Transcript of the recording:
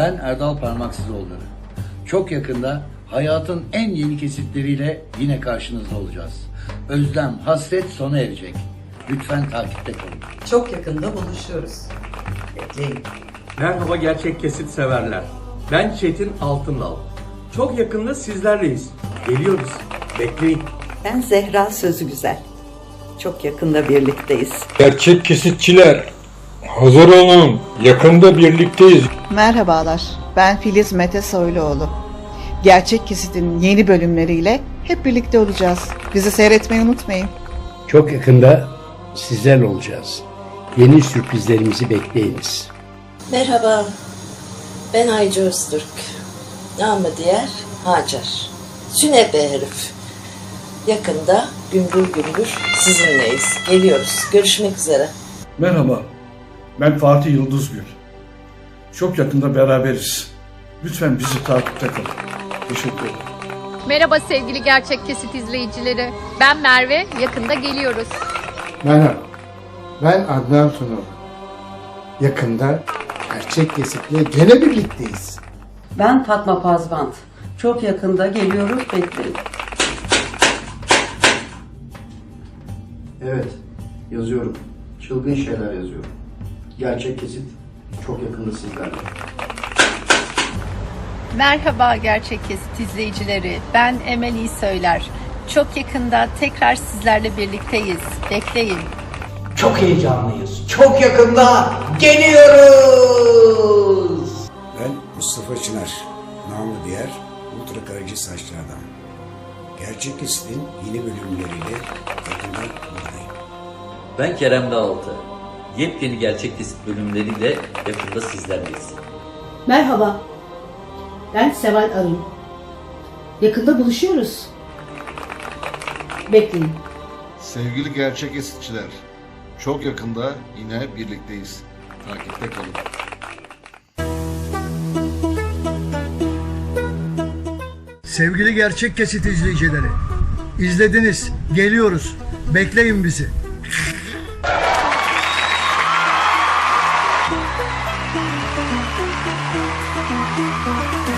Ben Erdal Parmaksızoğulları. Çok yakında hayatın en yeni kesitleriyle yine karşınızda olacağız. Özlem, hasret sona erecek. Lütfen takipte kalın. Çok yakında buluşuyoruz. Bekleyin. Merhaba gerçek kesit severler. Ben Çetin Altındal. Çok yakında sizlerleyiz. Geliyoruz. Bekleyin. Ben Zehra Sözü Güzel. Çok yakında birlikteyiz. Gerçek kesitçiler, hazır olun. Yakında birlikteyiz. Merhabalar, ben Filiz Mete Soyluoğlu. Gerçek Kesit'in yeni bölümleriyle hep birlikte olacağız. Bizi seyretmeyi unutmayın. Çok yakında sizlerle olacağız. Yeni sürprizlerimizi bekleyiniz. Merhaba, ben Ayca Öztürk. Namı diğer Hacer. Sünebe herif. Yakında gümbür gümbür sizinleyiz. Geliyoruz. Görüşmek üzere. Merhaba, ben Fatih Yıldızgül. Çok yakında beraberiz. Lütfen bizi takipte kalın. Teşekkür ederim. Merhaba sevgili Gerçek Kesit izleyicileri. Ben Merve, yakında geliyoruz. Merhaba, ben Adnan Sunal. Yakında gerçek kesitle gene birlikteyiz. Ben Fatma Pazbant. Çok yakında geliyoruz bekleyin. Evet, yazıyorum. Çılgın şeyler yazıyorum. Gerçek kesit çok yakında sizlerle. Merhaba Gerçek Kesit izleyicileri. Ben Emel İyi Söyler. Çok yakında tekrar sizlerle birlikteyiz. Bekleyin. Çok heyecanlıyız. Çok yakında geliyoruz. Ben Mustafa Çınar, namı diğer Ultra Karacı Saçlı Adam. Gerçek Kesit'in yeni bölümleriyle yakında buradayım. Ben Kerem Dağaltı. Yepyeni gerçek kesit bölümleriyle yakında sizlerleyiz. Merhaba. Ben Seval Arın. Yakında buluşuyoruz. Bekleyin. Sevgili gerçek kesitçiler, çok yakında yine birlikteyiz. Takipte kalın. Sevgili gerçek kesit izleyicileri, izlediniz, geliyoruz. Bekleyin bizi. Thank you.